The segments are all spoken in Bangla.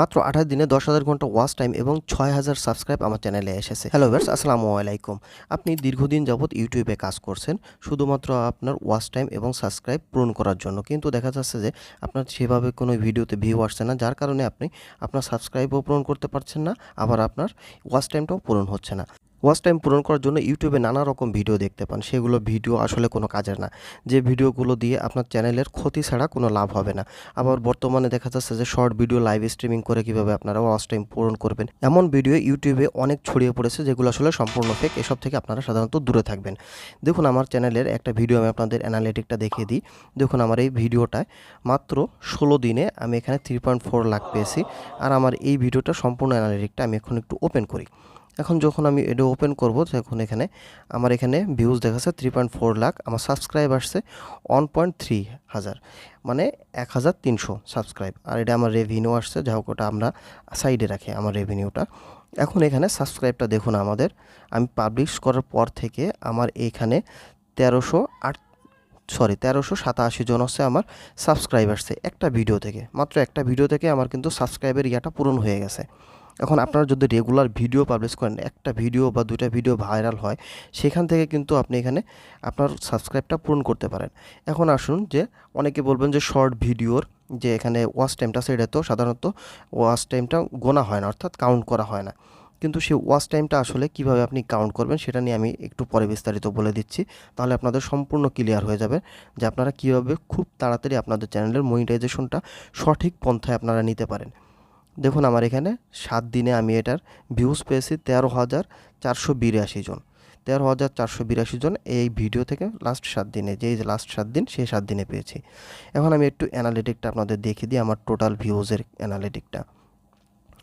মাত্র আঠাশ দিনে দশ হাজার ঘণ্টা ওয়াচ টাইম এবং ছয় হাজার সাবস্ক্রাইব আমার চ্যানেলে এসেছে। হ্যালো ভার্স আসসালামু আলাইকুম। আপনি দীর্ঘদিন যাবৎ ইউটিউবে কাজ করছেন, শুধুমাত্র আপনার ওয়াচ টাইম এবং সাবস্ক্রাইব পূরণ করার জন্য। কিন্তু দেখা যাচ্ছে যে আপনার সেভাবে কোনো ভিডিওতে ভিউ আসছে না, যার কারণে আপনি আপনার সাবস্ক্রাইবও পূরণ করতে পারছেন না, আবার আপনার ওয়াচ টাইমটাও পূরণ হচ্ছে না। ওয়াচ টাইম পূরণ করার জন্য ইউটিউবে নানা রকম ভিডিও দেখতে পান। সেগুলো ভিডিও আসলে কোনো কাজের না। যে ভিডিওগুলো দিয়ে আপনার চ্যানেলের ক্ষতি ছাড়া কোনো লাভ হবে না। আবার বর্তমানে দেখা যাচ্ছে যে শর্ট ভিডিও লাইভ স্ট্রিমিং করে কীভাবে আপনারা ওয়াচ টাইম পূরণ করবেন। এমন ভিডিও ইউটিউবে অনেক ছড়িয়ে পড়েছে যেগুলো আসলে সম্পূর্ণ ফেক এসব থেকে আপনারা সাধারণত দূরে থাকবেন। দেখুন, আমার চ্যানেলের একটা ভিডিও আমি আপনাদের অ্যানালিটিকটা দেখিয়ে দিই। দেখুন, আমার এই ভিডিওটায় মাত্র ষোলো দিনে আমি এখানে থ্রি পয়েন্ট ফোর লাখ পেয়েছি। আর আমার এই ভিডিওটা সম্পূর্ণ অ্যানালিটিকটা আমি এখন একটু ওপেন করি। এখন যখন আমি এটা ওপেন করব, তখন এখানে আমার এখানে ভিউজ দেখাচ্ছে থ্রি পয়েন্ট ফোর লাখ, আমার সাবস্ক্রাইব আসছে ওয়ান পয়েন্ট থ্রি হাজার মানে এক হাজার তিনশো সাবস্ক্রাইব আর এটা আমার রেভিনিউ আসছে, যা হোক ওটা আমরা সাইডে রাখি আমার রেভিনিউটা এখন এখানে সাবস্ক্রাইবটা দেখুন আমাদের, আমি পাবলিশ করার পর থেকে আমার এখানে তেরোশো আট সরি তেরোশো সাতাশি জন হচ্ছে আমার সাবস্ক্রাইব আসছে একটা ভিডিও থেকে, মাত্র একটা ভিডিও থেকে আমার কিন্তু সাবস্ক্রাইবের ইয়াটা পূরণ হয়ে গেছে। এখন আপনারা যদি রেগুলার ভিডিও পাবলিশ করেন, একটা ভিডিও বা দুইটা ভিডিও ভাইরাল হয়, সেখান থেকে কিন্তু আপনি এখানে আপনার সাবস্ক্রাইবটা পূরণ করতে পারেন। এখন আসুন যে অনেকে বলবেন যে শর্ট ভিডিওর যে এখানে ওয়াচ টাইমটা সেটা তো সাধারণত ওয়াচ টাইমটা গোনা হয় না, অর্থাৎ কাউন্ট করা হয় না। কিন্তু সেই ওয়াচ টাইমটা আসলে কীভাবে আপনি কাউন্ট করবেন, সেটা নিয়ে আমি একটু পরে বিস্তারিত বলে দিচ্ছি। তাহলে আপনাদের সম্পূর্ণ ক্লিয়ার হয়ে যাবে যে আপনারা কীভাবে খুব তাড়াতাড়ি আপনাদের চ্যানেলের মনিটাইজেশনটা সঠিক পন্থায় আপনারা নিতে পারেন। দেখুন আমার এখানে সাত দিনে আমি এটার ভিউজ পেয়েছি তেরো হাজার চারশো বিরাশি জন। তেরো হাজার চারশো বিরাশি জন এই ভিডিও থেকে লাস্ট সাত দিনে, যেই লাস্ট সাত দিন, সেই সাত দিনে পেয়েছি। এখন আমি একটু অ্যানালিটিকটা আপনাদের দেখিয়ে দিই, আমার টোটাল ভিউজের অ্যানালিটিকটা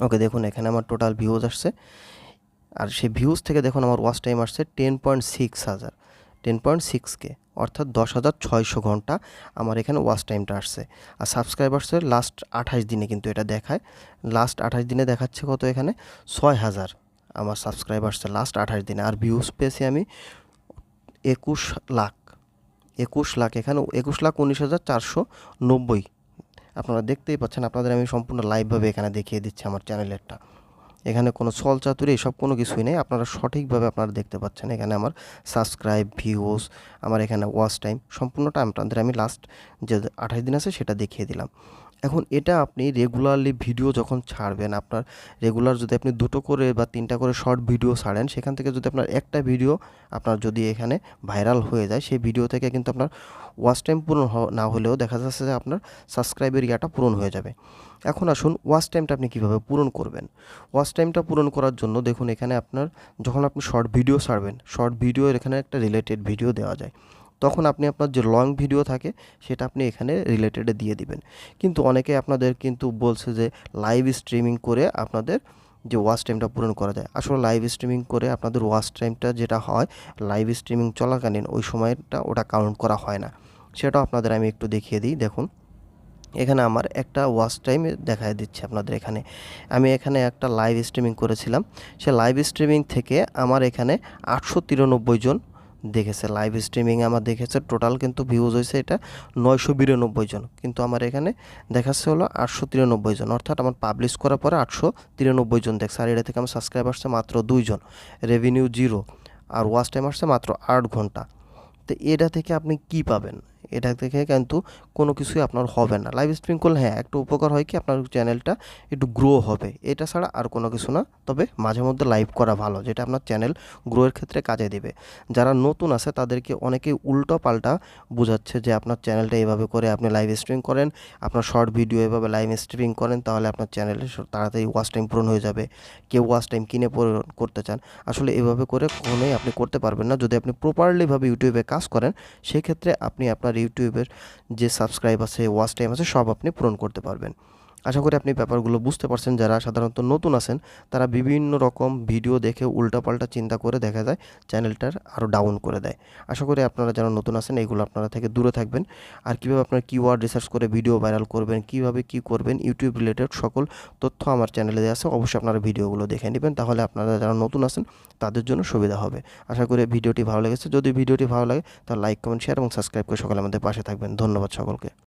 ওকে দেখুন, এখানে আমার টোটাল ভিউজ আসছে। আর সেই ভিউজ থেকে দেখুন, আমার ওয়াচ টাইম আসছে টেন পয়েন্ট সিক্স হাজার। টেন পয়েন্ট সিক্স কে অর্থাৎ দশ হাজার ছয়শো ঘণ্টা আমার এখানে ওয়াচ টাইমটা আসছে। আর সাবস্ক্রাইবার্সের লাস্ট আঠাশ দিনে কিন্তু এটা দেখায়। লাস্ট আঠাশ দিনে দেখাচ্ছে কত এখানে? ছয় হাজার আমার সাবস্ক্রাইবার্সের লাস্ট আঠাশ দিনে। আর ভিউজ পেয়েছি আমি একুশ লাখ। একুশ লাখ এখানে, একুশ লাখ উনিশ হাজার চারশো নব্বই। আপনারা দেখতেই পাচ্ছেন, আপনাদের আমি সম্পূর্ণ লাইভভাবে এখানে দেখিয়ে দিচ্ছি আমার চ্যানেলেরটা এখানে কোনো ছল চাতুরি এসব কোনো কিছুই নেই। আপনারা সঠিকভাবে আপনারা দেখতে পাচ্ছেন। এখানে আমার সাবস্ক্রাইব ভিউস আমার এখানে ওয়াচ টাইম সম্পূর্ণটা আপনাদের আমি লাস্ট যে আঠাশ দিন আছে সেটা দেখিয়ে দিলাম। এখন এটা আপনি রেগুলারলি ভিডিও যখন ছাড়বেন, আপনার রেগুলার যদি আপনি দুটো করে বা তিনটা করে শর্ট ভিডিও ছাড়েন, সেখান থেকে যদি আপনার একটা ভিডিও আপনার যদি এখানে ভাইরাল হয়ে যায়, সেই ভিডিও থেকে কিন্তু আপনার ওয়াচ টাইম পূরণ না হলেও দেখা যাচ্ছে যে আপনার সাবস্ক্রাইবের ইয়াটা পূরণ হয়ে যাবে। এখন আসুন ওয়াচ টাইমটা আপনি কীভাবে পূরণ করবেন? ওয়াচ টাইমটা পূরণ করার জন্য দেখুন এখানে আপনার যখন আপনি শর্ট ভিডিও ছাড়বেন শর্ট ভিডিওর এখানে একটা রিলেটেড ভিডিও দেওয়া যায়। তখন আপনি আপনার যে লং ভিডিও থাকে, সেটা আপনি এখানে রিলেটেডে দিয়ে দিবেন। কিন্তু অনেকে আপনাদের কিন্তু বলছে যে লাইভ স্ট্রিমিং করে আপনাদের যে ওয়াচ টাইমটা পূরণ করা যায়। আসলে লাইভ স্ট্রিমিং করে আপনাদের ওয়াচ টাইমটা যেটা হয় লাইভ স্ট্রিমিং চলাকালীন ওই সময়টা ওটা কাউন্ট করা হয় না। সেটাও আপনাদের আমি একটু দেখিয়ে দিই, দেখুন। এখানে আমার একটা ওয়াচ টাইম দেখায় দিচ্ছে আপনাদের এখানে। আমি এখানে একটা লাইভ স্ট্রিমিং করেছিলাম। সে লাইভ স্ট্রিমিং থেকে আমার এখানে আটশো তিরানব্বই জন দেখেছে লাইভ স্ট্রিমিং আমার দেখেছে টোটাল কিন্তু ভিউজ হয়েছে এটা নয়শো বিরানব্বই জন। কিন্তু আমার এখানে দেখাচ্ছে হলো আটশো তিরানব্বই জন। অর্থাৎ আমার পাবলিশ করার পরে আটশো তিরানব্বই জন দেখছে। আর এটা থেকে আমার সাবস্ক্রাইব আসছে মাত্র দুইজন রেভিনিউ জিরো আর ওয়াচ টাইম আসছে মাত্র আট ঘণ্টা। তো এটা থেকে আপনি কি পাবেন? এটা থেকে কিন্তু কোনো কিছুই আপনার হবে না। লাইভ স্ট্রিমিং করলে হ্যাঁ একটু উপকার হয় কি আপনার চ্যানেলটা একটু গ্রো হবে। এটা ছাড়া আর কোনো কিছু না, তবে মাঝে মধ্যে লাইভ করা ভালো, যেটা আপনার চ্যানেল গ্রোয়ের ক্ষেত্রে কাজে দেবে। যারা নতুন আছে তাদেরকে অনেকে উল্টো পাল্টা বোঝাচ্ছে যে আপনার চ্যানেলটা এভাবে করে আপনি লাইভ স্ট্রিমিং করেন, আপনার শর্ট ভিডিও এভাবে লাইভ স্ট্রিমিং করেন, তাহলে আপনার চ্যানেলে তাড়াতাড়ি ওয়াচ টাইম পূরণ হয়ে যাবে। কেউ ওয়াচ টাইম কিনে পূরণ করতে চান, আসলে এভাবে করে কখনোই আপনি করতে পারবেন না। যদি আপনি প্রপারলিভাবে ইউটিউবে কাজ করেন, সেক্ষেত্রে আপনি আপনার ইউটিউবের যে সাবস্ক্রাইব আছে ওয়াচ টাইম আছে সব আপনি পূরণ করতে পারবেন। আশা করি আপনি ব্যাপারগুলো বুঝতে পারছেন। যারা সাধারণত নতুন আছেন, তারা বিভিন্ন রকম ভিডিও দেখে উল্টাপাল্টা চিন্তা করে দেখা যায়, চ্যানেলটার আরও ডাউন করে দেয়। আশা করি আপনারা যারা নতুন আছেন এইগুলো আপনারা থেকে দূরে থাকবেন। আর কীভাবে আপনার কিওয়ার্ড রিসার্চ করে ভিডিও ভাইরাল করবেন, কীভাবে কী করবেন ইউটিউব রিলেটেড সকল তথ্য আমার চ্যানেলে দেওয়া আছে, অবশ্যই আপনারা ভিডিওগুলো দেখে নেবেন। তাহলে আপনারা যারা নতুন আছেন, তাদের জন্য সুবিধা হবে। আশা করি ভিডিওটি ভালো লেগেছে। যদি ভিডিওটি ভালো লাগে, তাহলে লাইক কমেন্ট শেয়ার এবং সাবস্ক্রাইব করে সকলে আমাদের পাশে থাকবেন। ধন্যবাদ সকলকে।